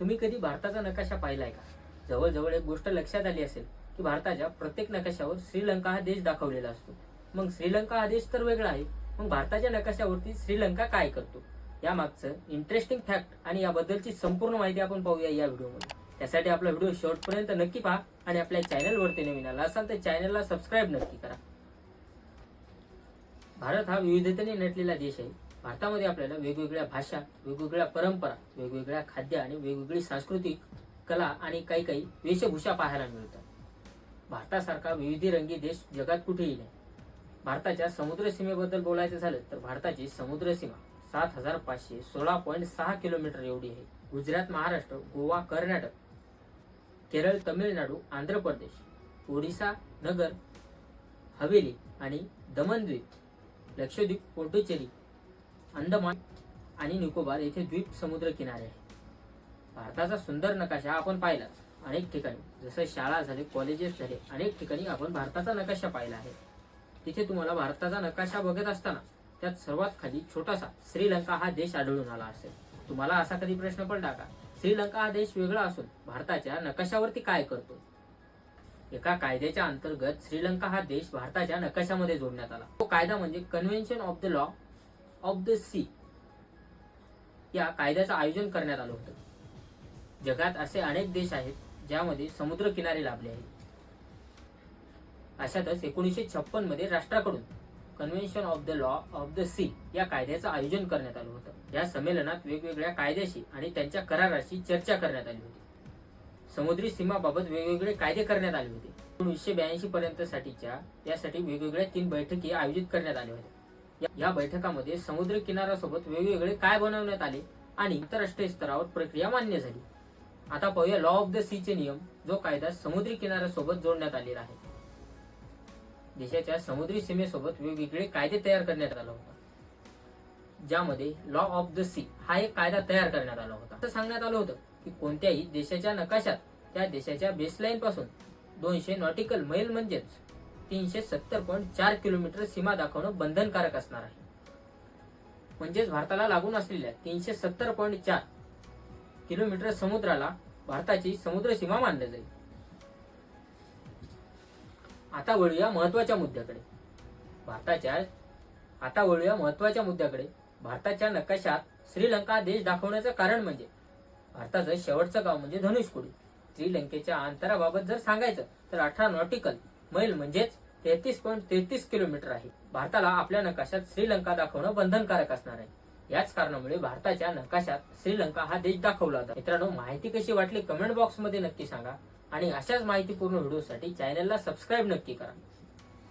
तुम्ही कधी भारताचा नकाशा पाहिलाय का? जवळजवळ एक गोष्ट लक्षात आली असेल की भारताच्या प्रत्येक नकाशावर श्रीलंका हा देश दाखवलेला असतो. मग श्रीलंका हा देश तर वेगळा आहे मग भारताच्या नकाशावरती श्रीलंका काय करतो? या मागचं इंटरेस्टिंग फॅक्ट आणि याबद्दलची संपूर्ण माहिती आपण पाहूया या व्हिडिओमध्ये. त्यासाठी आपला व्हिडिओ शेवटपर्यंत नक्की पहा आणि आपल्या चॅनलवरती नवीन आला असाल तर चॅनलला सबस्क्राईब नक्की करा. भारत हा विविधतेने नटलेला देश आहे. भारतामध्ये आपल्याला वेगवेगळ्या भाषा वेगवेगळ्या परंपरा वेगवेगळ्या खाद्य आणि वेगवेगळी सांस्कृतिक कला आणि काही काही वेशभूषा पाहायला मिळतात. भारतासारखा विविधरंगी देश जगात कुठेही नाही. भारताच्या समुद्र सीमेबद्दल बोलायचं झालं तर भारताची समुद्र सीमा सात हजार पाचशे सोळा पॉईंट सहा किलोमीटर एवढी आहे. गुजरात महाराष्ट्र गोवा कर्नाटक केरळ तमिळनाडू आंध्र प्रदेश ओडिसा नगर हवेली आणि दमनद्वीप लक्षद्वीप पोंडुचेरी अंदमान आणि निकोबार येथे द्वीप समुद्र किनारे आहे. भारताचा सुंदर नकाशा आपण पाहिलाच अनेक ठिकाणी. जसं शाळा झाले कॉलेजेस झाले अनेक ठिकाणी आपण भारताचा नकाशा पाहिला आहे. तिथे तुम्हाला भारताचा नकाशा बघत असताना त्यात सर्वात खाली छोटासा श्रीलंका हा देश आढळून आला असेल. तुम्हाला असा कधी प्रश्न पडला का? श्रीलंका हा देश वेगळा असून भारताच्या नकाशावरती काय करतो? एका कायद्याच्या अंतर्गत श्रीलंका हा देश भारताच्या नकाशामध्ये जोडण्यात आला. तो कायदा म्हणजे convention of the law of the sea या कायद्याचं आयोजन करण्यात आलं होतं. जगात असे अनेक देश आहेत ज्यामध्ये समुद्र किनारे लाभले आहेत. अशातच एकोणीसशे छप्पनमध्ये राष्ट्राकडून convention of the law of the sea या कायद्याचं आयोजन करण्यात आलं होतं. या संमेलनात वेगवेगळ्या कायद्याशी आणि त्यांच्या कराराशी चर्चा करण्यात आली होती. समुद्री सीमाबाबत वेगवेगळे कायदे करण्यात आले होते. एकोणीसशे ब्याऐंशी पर्यंत साठीच्या यासाठी वेगवेगळ्या तीन बैठकी आयोजित करण्यात आल्या होत्या. या- बैठकामध्ये समुद्र किनाऱ्यासोबत वेगवेगळे काय बनवण्यात आले आणि आंतरराष्ट्रीय स्तरावर प्रक्रिया मान्य झाली. आता पाहूया लॉ ऑफ द सी चे नियम जो कायदा समुद्री किनाऱ्यासोबत जोडण्यात आलेला आहे. देशाच्या समुद्री सीमेसोबत वेगवेगळे कायदे तयार करण्यात आला होता. ज्यामध्ये लॉ ऑफ द सी हा एक कायदा तयार करण्यात आला होता. असं सांगण्यात आलं होतं की कोणत्याही देशाच्या नकाशात त्या देशाच्या बेसलाईन पासून दोनशे नॉटिकल मैल म्हणजेच तीनशे सत्तर पॉईंट चार किलोमीटर सीमा दाखवणं बंधनकारक असणार आहे. म्हणजेच भारताला लागून असलेल्या तीनशे सत्तर पॉईंट चार किलोमीटर समुद्राला भारताची समुद्र सीमा मानली जाईल. आता वळूया महत्त्वाच्या मुद्द्याकडे. भारताच्या आता वळूया महत्त्वाच्या मुद्द्याकडे. भारताच्या नकाशात श्रीलंका देश दाखवण्याचं कारण म्हणजे भारताचं शेवटचं गाव म्हणजे धनुषकोडी श्रीलंकेच्या अंतराबाबत जर सांगायचं तर अठरा नॉटिकल मैल म्हणजेच तेहतीस पॉईंट तेहतीस किलोमीटर आहे. भारताला आपल्या नकाशात श्रीलंका दाखवणं बंधनकारक असणार आहे. याच कारणामुळे भारताच्या नकाशात श्रीलंका हा देश दाखवला होता मित्रांनो माहिती कशी वाटली कमेंट बॉक्समध्ये नक्की सांगा. आणि अशाच माहितीपूर्ण व्हिडिओसाठी चॅनलला सबस्क्राईब नक्की करा.